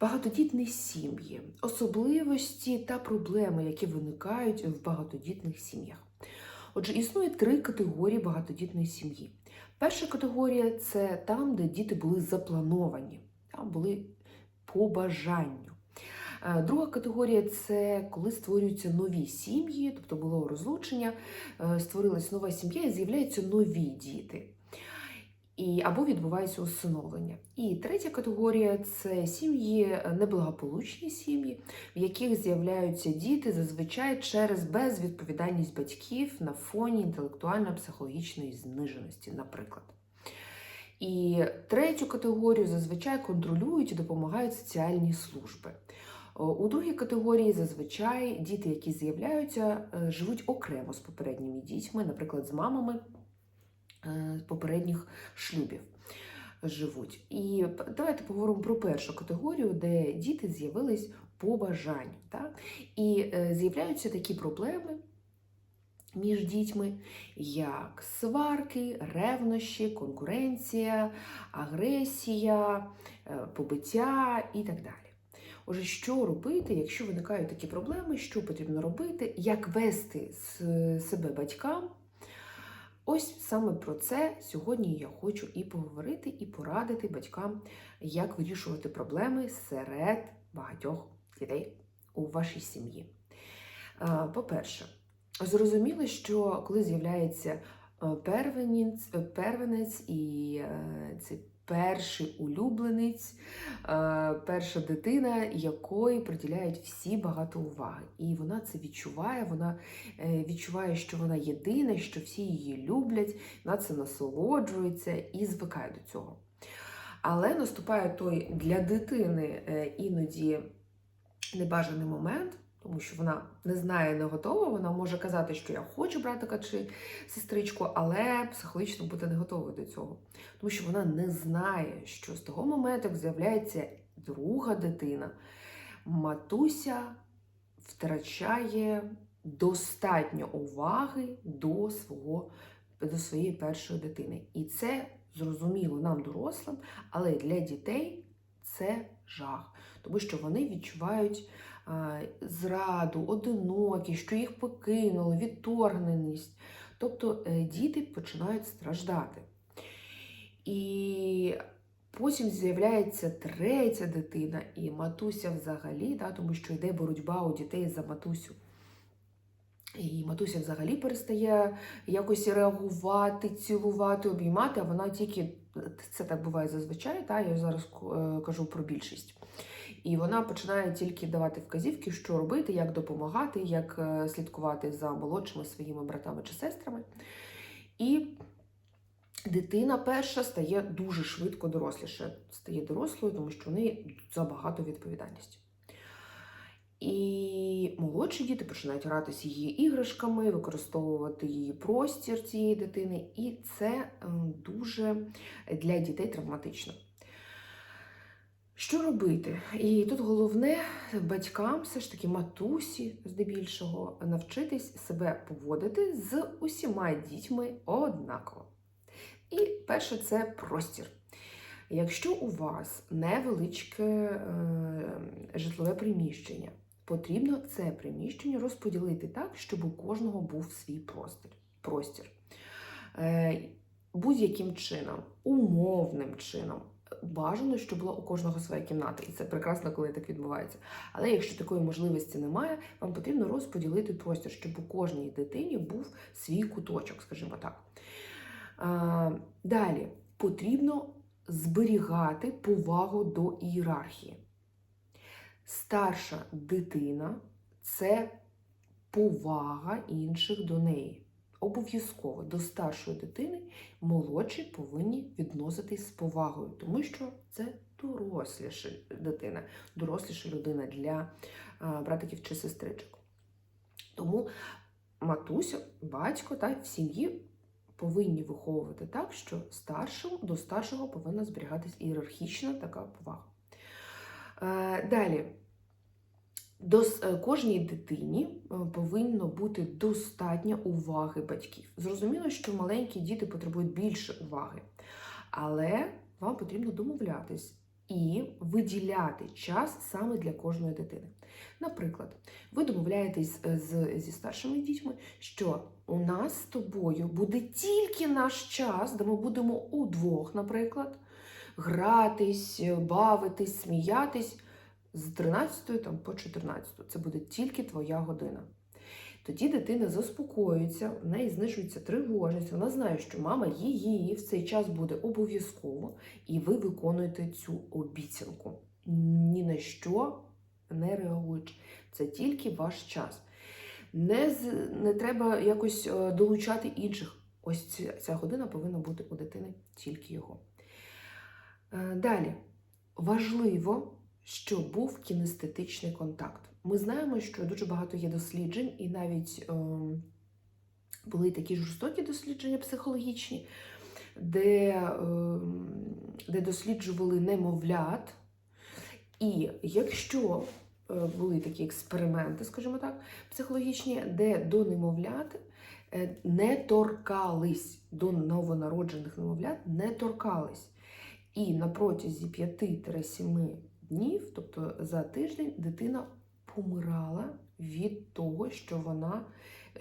Багатодітні сім'ї, особливості та проблеми, які виникають в багатодітних сім'ях. Отже, існує три категорії багатодітної сім'ї. Перша категорія це там, де діти були заплановані, там були по бажанню. Е, Друга категорія це коли створюються нові сім'ї, тобто було розлучення, е, створилась нова сім'я і з'являються нові діти. І, або відбувається усиновлення. І третя категорія це сім'ї, е, неблагополучні сім'ї, в яких з'являються діти зазвичай через безвідповідальність батьків на фоні інтелектуально-психологічної зниженості, наприклад. І третю категорію зазвичай контролюють і допомагають соціальні служби. У другій категорії зазвичай діти, які з'являються, е, живуть окремо з попередніми дітьми, наприклад, з мамами е, попередніх шлюбів живуть. І давайте поговоримо про першу категорію, де діти з'явились по бажанню. Так? І е, з'являються такі проблеми між дітьми, як сварки, ревнощі, конкуренція, агресія, е, побиття і так далі. Отже, що робити, якщо виникають такі проблеми, що потрібно робити, як вести себе батькам? Ось саме про це сьогодні я хочу і поговорити, і порадити батькам, як вирішувати проблеми серед багатьох дітей у вашій сім'ї. Е, По-перше, зрозуміло, що коли з'являється е, первенець, е, первенець і цей це перший улюбленець, е, перша дитина, якої приділяють всі багато уваги. І вона це відчуває, вона е, відчуває, що вона єдина, що всі її люблять, вона це насолоджується і звикає до цього. Але наступає той для дитини е, іноді небажаний момент, тому що вона не знає, не готова. Вона може казати, що я хочу братика чи сестричку, але психологічно бути не готовою до цього. Тому що вона не знає, що з того моменту, як з'являється друга дитина, матуся втрачає достатньо уваги до свого до своєї першої дитини. І це зрозуміло нам, дорослим, але для дітей це жах, тому що вони відчувають а, зраду, одинокість, що їх покинули, відторгненість. Тобто е, діти починають страждати. І потім з'являється третя дитина, і матуся взагалі, да, тому що йде боротьба у дітей за матусю. І матуся взагалі перестає якось реагувати, цілувати, обіймати, а вона тільки це так буває зазвичай, та я зараз е, кажу про більшість. І вона починає тільки давати вказівки, що робити, як допомагати, як е, слідкувати за молодшими своїми братами чи сестрами. І дитина перша стає дуже швидко доросліше, стає дорослою, тому що в неї забагато відповідальності. І молодші діти починають гратися її іграшками, використовувати її простір цієї дитини, і це ем, дуже для дітей травматично. Що робити? І тут головне батькам, все ж таки матусі, здебільшого, навчитись себе поводити з усіма дітьми однаково. І перше це простір. Якщо у вас невеличке е, житлове приміщення, потрібно це приміщення розподілити так, щоб у кожного був свій простір. Е, будь-яким чином, умовним чином. Бажано, щоб була у кожного своя кімната, і це прекрасно, коли так відбувається. Але якщо такої можливості немає, вам потрібно розподілити простір, щоб у кожній дитині був свій куточок, скажімо так. А, далі потрібно зберігати повагу до ієрархії. Старша дитина це повага інших до неї. Обов'язково до старшої дитини молодші повинні відноситись з повагою, тому що це доросліша дитина, доросліша людина для братиків чи сестричок. Тому матуся, батько та в сім'ї повинні виховувати так, що старшому до старшого повинна зберігатись ієрархічна така повага. Е, Далі. До е, кожній дитині е, повинно бути достатньо уваги батьків. Зрозуміло, що маленькі діти потребують більше уваги, але вам потрібно домовлятись і виділяти час саме для кожної дитини. Наприклад, ви домовляєтесь е, з, зі старшими дітьми, що у нас з тобою буде тільки наш час, де ми будемо удвох, наприклад, гратись, бавитись, сміятись з 13 там, по 14. Це буде тільки твоя година. Тоді дитина заспокоюється, в неї знижується тривожність, вона знає, що мама її в цей час буде обов'язково, і ви виконуєте цю обіцянку. Ні на що не реагуючи. Це тільки ваш час. Не, не треба якось е, долучати інших. Ось ця, ця година повинна бути у дитини тільки його. Е, Далі. Важливо, щоб був кінестетичний контакт. Ми знаємо, що дуже багато є досліджень, і навіть ем, були такі жорстокі дослідження психологічні, де, ем, де досліджували немовлят. І якщо е, були такі експерименти, скажімо так, психологічні, де до немовлят е, не торкались, до новонароджених немовлят не торкались. І на протязі 5-7 днів, тобто за тиждень, дитина помирала від того, що вона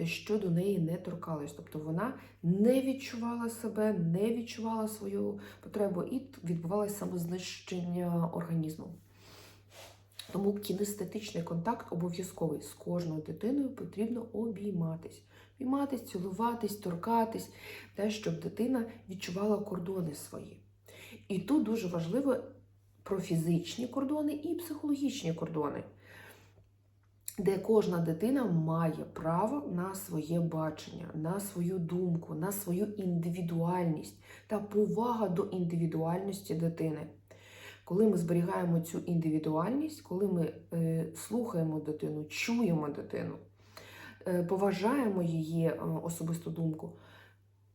що до неї не торкалось. Тобто вона не відчувала себе, не відчувала свою потребу, і відбувалося самознищення організму. Тому кінестетичний контакт обов'язковий з кожною дитиною потрібно обійматись. Обійматись, цілуватись, торкатись, те, щоб дитина відчувала кордони свої. І тут дуже важливо про фізичні кордони і психологічні кордони, де кожна дитина має право на своє бачення, на свою думку, на свою індивідуальність та повага до індивідуальності дитини. Коли ми зберігаємо цю індивідуальність, коли ми е, слухаємо дитину, чуємо дитину, е, поважаємо її е, особисту думку,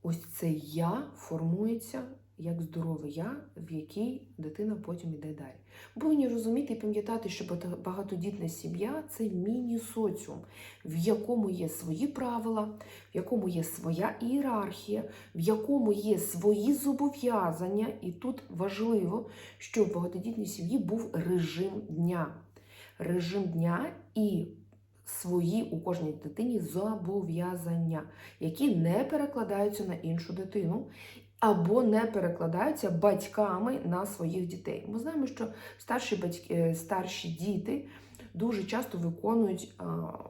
ось це я формується як здорове я, в якій дитина потім йде далі. Повинні розуміти і пам'ятати, що багатодітна сім'я це міні-соціум, в якому є свої правила, в якому є своя ієрархія, в якому є свої зобов'язання, і тут важливо, щоб в багатодітній сім'ї був режим дня. Режим дня і свої у кожній дитині зобов'язання, які не перекладаються на іншу дитину. Або не перекладаються батьками на своїх дітей. Ми знаємо, що старші батьки, е, старші діти дуже часто виконують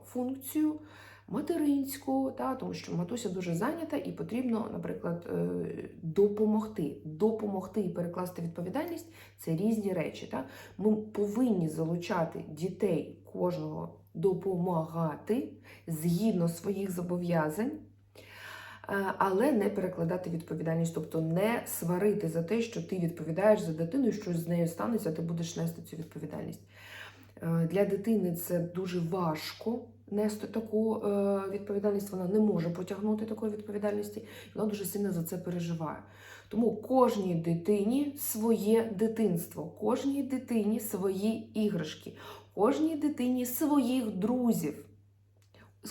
функцію материнську, та, тому що матуся дуже зайнята і потрібно, наприклад, е, допомогти. Допомогти і перекласти відповідальність це різні речі. Та. Ми повинні залучати дітей кожного допомагати згідно своїх зобов'язань. Е, Але не перекладати відповідальність, тобто не сварити за те, що ти відповідаєш за дитину, щось з нею станеться, ти будеш нести цю відповідальність. Е, Для дитини це дуже важко нести таку е, відповідальність. Вона не може потягнути такої відповідальності, вона дуже сильно за це переживає. Тому кожній дитині своє дитинство, кожній дитині свої іграшки, кожній дитині своїх друзів.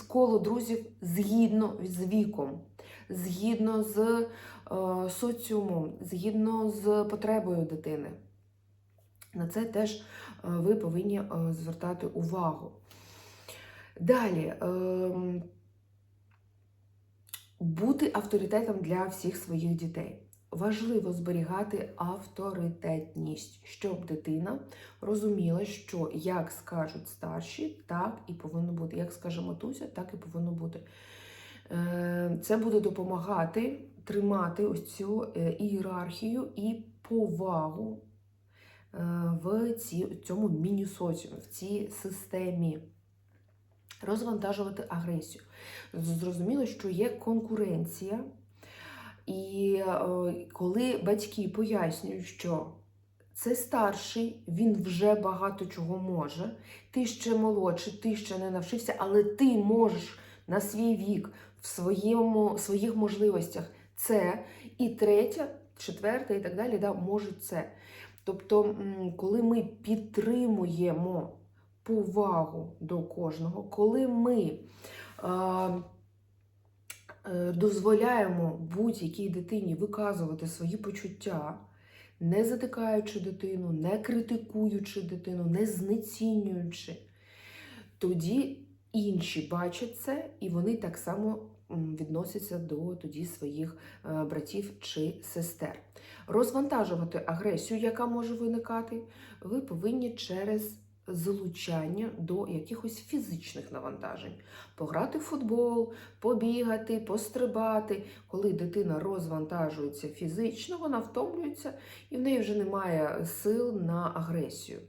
Коло друзів згідно з віком, згідно з е, соціумом, згідно з потребою дитини. На це теж е, ви повинні е, звертати увагу. Далі. ем, бути авторитетом для всіх своїх дітей. Важливо зберігати авторитетність, щоб дитина розуміла, що як скажуть старші, так і повинно бути. Як скаже матуся, так і повинно бути. Е, Це буде допомагати тримати ось цю е, ієрархію і повагу е, в цьому міні-соціумі, в цій системі. Розвантажувати агресію. Зрозуміло, що є конкуренція. І коли батьки пояснюють, що це старший, він вже багато чого може, ти ще молодший, ти ще не навчився, але ти можеш на свій вік, в своєму, своїх можливостях це. І третя, четверта і так далі, да, можуть це. Тобто, коли ми підтримуємо повагу до кожного, коли ми. е, дозволяємо будь-якій дитині виказувати свої почуття, не затикаючи дитину, не критикуючи дитину, не знецінюючи, тоді інші бачать це, і вони так само відносяться до тоді своїх е, братів чи сестер. Розвантажувати агресію, яка може виникати, ви повинні через залучання до якихось фізичних навантажень. Пограти в футбол, побігати, пострибати. Коли дитина розвантажується фізично, вона втомлюється і в неї вже немає сил на агресію.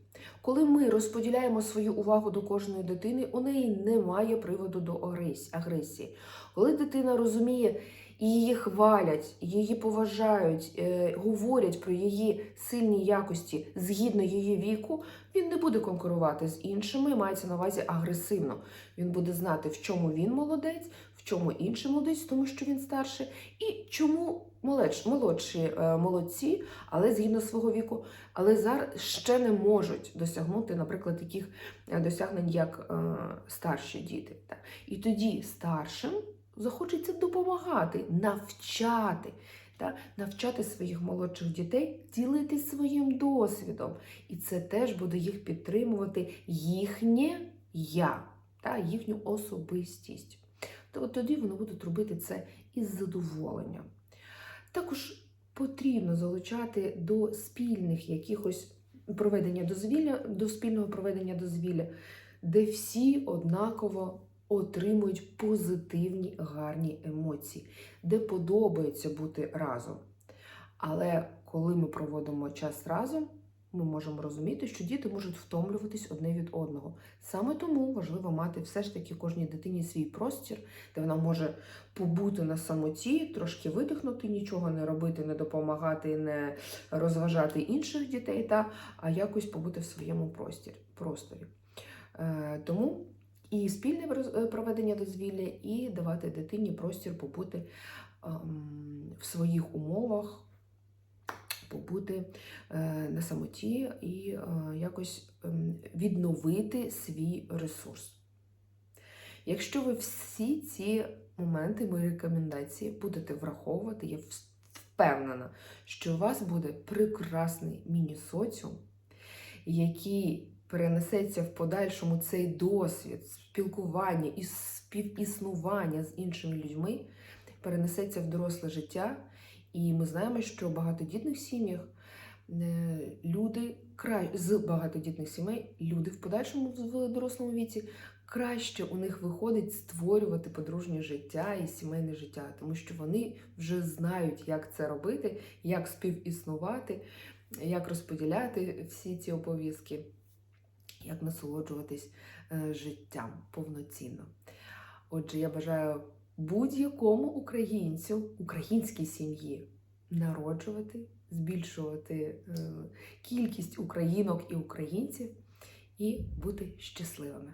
Коли ми розподіляємо свою увагу до кожної дитини, у неї немає приводу до агресії. Коли дитина розуміє, її хвалять, її поважають, е, говорять про її сильні якості згідно її віку, він не буде конкурувати з іншими, мається на увазі агресивно. Він буде знати, в чому він молодець, в чому інший молодець, тому що він старший, і чому молодші, е, молодці, але згідно свого віку, але зараз ще не можуть досягнути, наприклад, таких е, досягнень, як старші діти. І тоді старшим захочеться допомагати, навчати. Та, навчати своїх молодших дітей ділитись своїм досвідом. І це теж буде їх підтримувати їхнє я, та, їхню особистість. То тоді вони будуть робити це із задоволенням. Також потрібно залучати до спільних якихось проведення дозвілля, до спільного проведення дозвілля, де всі однаково отримують позитивні гарні емоції, де подобається бути разом. Але коли ми проводимо час разом, ми можемо розуміти, що діти можуть втомлюватись одне від одного. Саме тому важливо мати все ж таки кожній дитині свій простір, де вона може побути на самоті, трошки видихнути, нічого не робити, не допомагати, не розважати інших дітей, та, а якось побути в своєму просторі. Е, тому і спільне е, проведення дозвілля, і давати дитині простір побути ем, в своїх умовах, побути е, на самоті і е, якось ем, відновити свій ресурс. Якщо ви всі ці моменти, мої рекомендації будете враховувати, я впевнена, що у вас буде прекрасний міні-соціум, який перенесеться в подальшому цей досвід спілкування і співіснування з іншими людьми, перенесеться в доросле життя. І ми знаємо, що в багатодітних сім'ях е, люди з багатодітних сімей, люди в подальшому в дорослому віці краще у них виходить створювати подружнє життя і сімейне життя, тому що вони вже знають, як це робити, як співіснувати, як розподіляти всі ці обов'язки, як насолоджуватись е, життям повноцінно. Отже, я бажаю будь-якому українцю, українській сім'ї народжувати, збільшувати е, кількість українок і українців і бути щасливими.